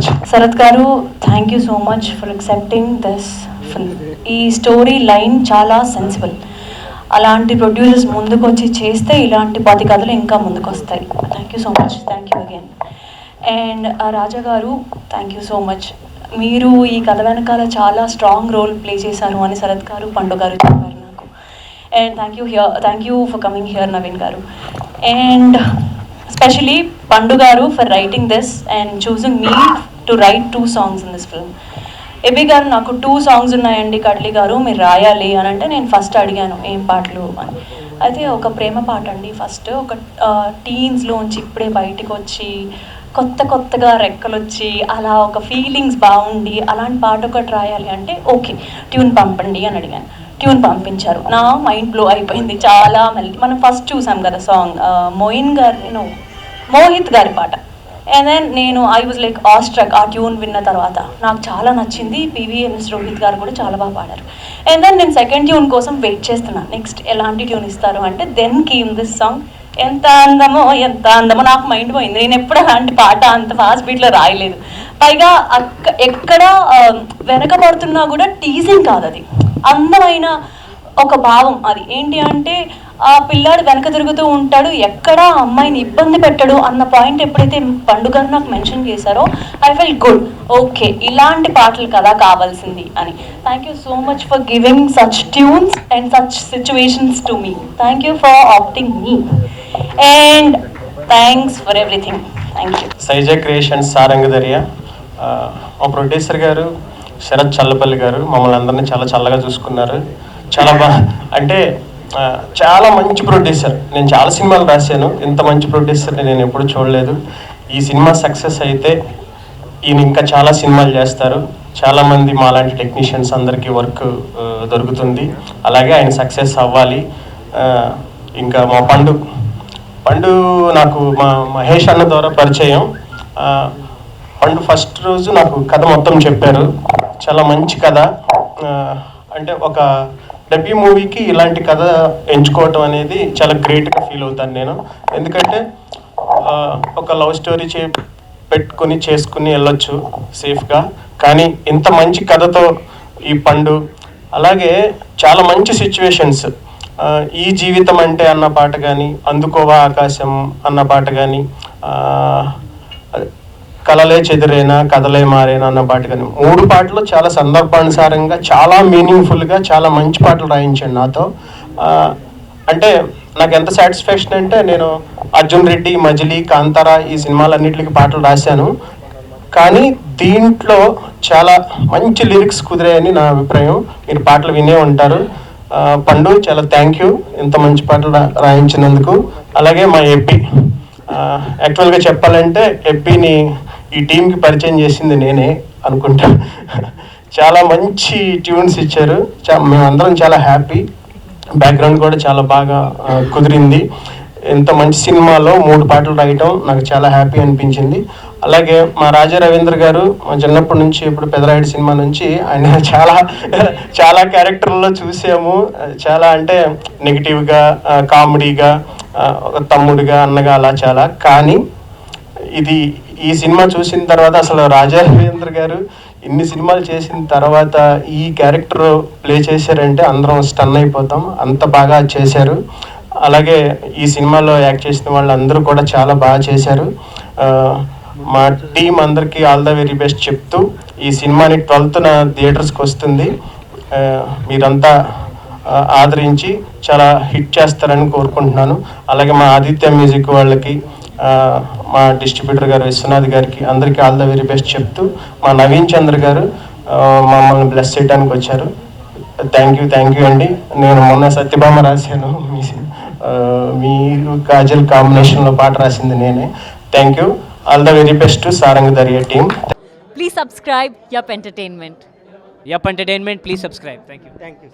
Much Sharath గారు thank you so much for accepting this film ఈ story line చాలా sensible అలాంటి ప్రొడ్యూసర్స్ ముందుకు వచ్చి చేస్తే ఇలాంటి పది కథలు ఇంకా ముందుకు వస్తాయి thank you so much thank you again and Raja గారు థ్యాంక్ యూ సో మచ్ మీరు ఈ కథ వెనకాల చాలా స్ట్రాంగ్ రోల్ ప్లే చేశారు అని శరత్ గారు పండు గారు చెప్పారు నాకు. And thank you here thank you for coming here Naveen గారు. అండ్ స్పెషలీ పండు గారు for writing this and choosing me to write two songs in this film A గారు నాకు టూ సాంగ్స్ ఉన్నాయండి కడ్లీ గారు మీరు రాయాలి అని అంటే నేను ఫస్ట్ అడిగాను ఏం పాటలు? అని. అయితే ఒక ప్రేమ పాట అండి. ఫస్ట్ ఒక టీన్స్లోంచి ఇప్పుడే బయటకు వచ్చి కొత్త కొత్తగా రెక్కలు వచ్చి అలా ఒక ఫీలింగ్స్ బాగుండి అలాంటి పాట ఒకటి రాయాలి అంటే ఓకే ట్యూన్ పంపండి అని అడిగాను. ట్యూన్ పంపించారు. నా మైండ్ బ్లో అయిపోయింది. చాలా మళ్ళీ మనం ఫస్ట్ చూసాం కదా సాంగ్ మోయిన్ గారు నేను మోహిత్ గారి పాట. అండ్ దెన్ నేను ఐ వాజ్ లైక్ ఆస్ట్రక్ ఆ ట్యూన్ విన్న తర్వాత. నాకు చాలా నచ్చింది. పీవీఎంఎస్ రోహిత్ గారు కూడా చాలా బాగా పాడారు. అండ్ దెన్ నేను సెకండ్ ట్యూన్ కోసం వెయిట్ చేస్తున్నాను నెక్స్ట్ ఎలాంటి ట్యూన్ ఇస్తారు అంటే దెన్ కీమ్ దిస్ సాంగ్ ఎంత అందమో ఎంత అందమో నాకు మైండ్ పోయింది. నేను ఎప్పుడు అలాంటి పాట అంత ఫాస్ట్ బీట్లో రాయలేదు. పైగా అక్క ఎక్కడ వెనకబడుతున్నా కూడా టీజింగ్ కాదు అది. అందమైన ఒక భావం అది. ఏంటి అంటే ఆ పిల్లాడు వెనక తిరుగుతూ ఉంటాడు. ఎక్కడ అమ్మాయిని ఇబ్బంది పెట్టడు అన్న పాయింట్ ఎప్పుడైతే పండుగ నాకు మెన్షన్ చేశారో ఐ ఫెల్ గుడ్ ఓకే ఇలాంటి పాటలు కదా కావాల్సింది అని. Thank you so much for giving such tunes and such situations to me thank you for opting me and thanks for everything thank you సైజ creations Sarangadariya. ఆ, మా ప్రొడ్యూసర్ గారు శరత్ చల్లపల్లి గారు మమ్మల్ని అందరినీ చాలా చల్లగా చూసుకున్నారు. చాలా బా అంటే చాలా మంచి ప్రొడ్యూసర్. నేను చాలా సినిమాలు రాశాను. ఇంత మంచి ప్రొడ్యూసర్ని నేను ఎప్పుడు చూడలేదు. ఈ సినిమా సక్సెస్ అయితే ఈయన ఇంకా చాలా సినిమాలు చేస్తారు. చాలామంది మాలాంటి టెక్నీషియన్స్ అందరికీ వర్క్ దొరుకుతుంది. అలాగే ఆయన సక్సెస్ అవ్వాలి. ఇంకా మా పండు పండు నాకు మా మహేష్ అన్న ద్వారా పరిచయం. పండు ఫస్ట్ రోజు నాకు కథ మొత్తం చెప్పారు. చాలా మంచి కథ. అంటే ఒక డబ్బీ మూవీకి ఇలాంటి కథ ఎంచుకోవటం అనేది చాలా గ్రేట్గా ఫీల్ అవుతాను నేను. ఎందుకంటే ఒక లవ్ స్టోరీ చే పెట్టుకుని చేసుకుని వెళ్ళొచ్చు సేఫ్గా కానీ ఇంత మంచి కథతో ఈ పండు అలాగే చాలా మంచి సిచ్యువేషన్స్ ఈ జీవితం అంటే అన్న పాట కానీ అందుకోవా ఆకాశం అన్న పాట కానీ కలలే చెదిరేనా కథలే మారేనా అన్న పాట కానీ మూడు పాటలు చాలా సందర్భానుసారంగా చాలా మీనింగ్ఫుల్గా చాలా మంచి పాటలు రాయించండి నాతో. అంటే నాకు ఎంత సాటిస్ఫాక్షన్ అంటే నేను అర్జున్ రెడ్డి మజిలీ కాంతారా ఈ సినిమాలన్నింటికి పాటలు రాశాను. కానీ దీంట్లో చాలా మంచి లిరిక్స్ కుదిరాయని నా అభిప్రాయం. మీరు పాటలు వినే ఉంటారు. పండు చాలా థ్యాంక్ యూ ఇంత మంచి పాటలు రాయించినందుకు. అలాగే మా ఎప్పి యాక్చువల్గా చెప్పాలంటే ఎప్పిని ఈ టీంకి పరిచయం చేసింది నేనే అనుకుంటా. చాలా మంచి ట్యూన్స్ ఇచ్చారు. చా మేమందరం చాలా హ్యాపీ. బ్యాక్గ్రౌండ్ కూడా చాలా బాగా కుదిరింది. ఇంత మంచి సినిమాలో మూడు పాటలు రాయటం నాకు చాలా హ్యాపీ అనిపించింది. అలాగే మా రాజా రవీంద్ర గారు మా చిన్నప్పటి నుంచి ఇప్పుడు పెదరాయుడు సినిమా నుంచి ఆయన చాలా చాలా క్యారెక్టర్లో చూసాము. చాలా అంటే నెగిటివ్గా కామెడీగా ఒక తమ్ముడిగా అన్నగా అలా చాలా. కానీ ఇది ఈ సినిమా చూసిన తర్వాత అసలు రాజా రవీంద్ర గారు ఇన్ని సినిమాలు చేసిన తర్వాత ఈ క్యారెక్టర్ ప్లే చేశారంటే అందరం స్టన్ అయిపోతాం. అంత బాగా చేశారు. అలాగే ఈ సినిమాలో యాక్ట్ చేసిన వాళ్ళందరూ కూడా చాలా బాగా చేశారు. మా టీం అందరికీ ఆల్ ద వెరీ బెస్ట్ చెప్తూ ఈ సినిమాని ట్వెల్త్న థియేటర్స్కి వస్తుంది. మీరంతా ఆదరించి చాలా హిట్ చేస్తారని కోరుకుంటున్నాను. అలాగే మా ఆదిత్య మ్యూజిక్ వాళ్ళకి మా డిస్ట్రిబ్యూటర్ గారు విశ్వనాథ్ గారికి అందరికీ ఆల్ ద వెరీ బెస్ట్ చెప్తూ మా నవీన్ చంద్ర గారు ఆ, మమ్మల్ని బ్లెస్ చేయడానికి వచ్చారు. థ్యాంక్ యూ థ్యాంక్ యూ అండి. నేను మొన్న సత్యభామ రాశాను. మీ మీరు కాజల్ కాంబినేషన్లో పాట రాసింది నేనే. Thank you. All the very best Sarang Dariya team Please subscribe Yup Entertainment. Yup Entertainment, please subscribe. Thank you. Thank you